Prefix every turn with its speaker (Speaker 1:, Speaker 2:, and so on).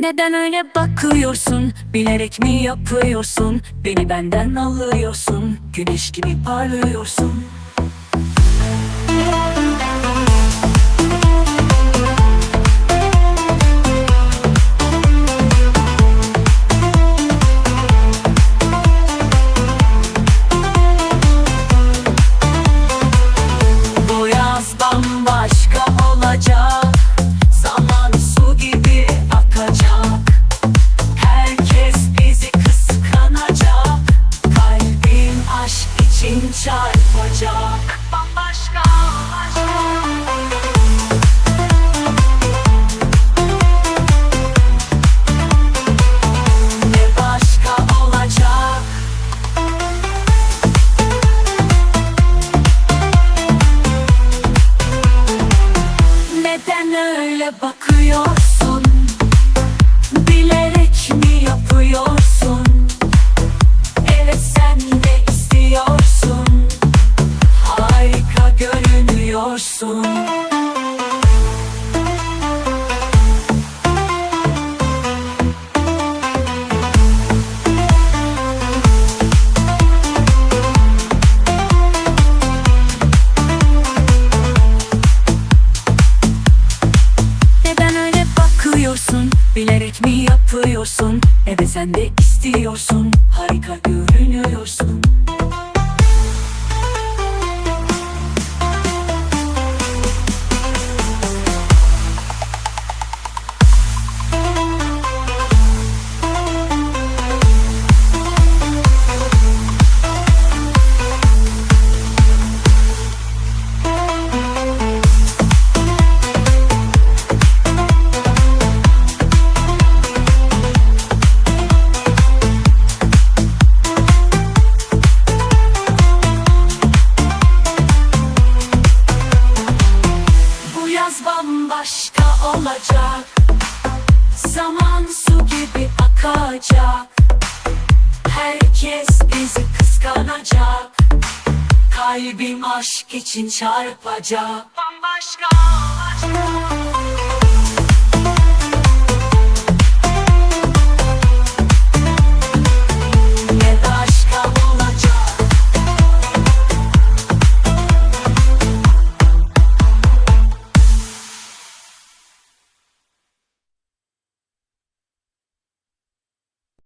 Speaker 1: Neden öyle bakıyorsun? Bilerek mi yapıyorsun? Beni benden alıyorsun. Güneş gibi parlıyorsun. Çarpacak Bambaşka olacak Ne başka olacak Neden öyle bakıyorsun? Bilerek mi yapıyorsun? Görünüyorsun Neden öyle bakıyorsun? Bilerek mi yapıyorsun? Evet sen de istiyorsun Harika görünüyorsun Bu yaz bambaşka olacak. Zaman su gibi akacak. Herkes bizi kıskanacak. Kalbim aşk için çarpacak. Bambaşka olacak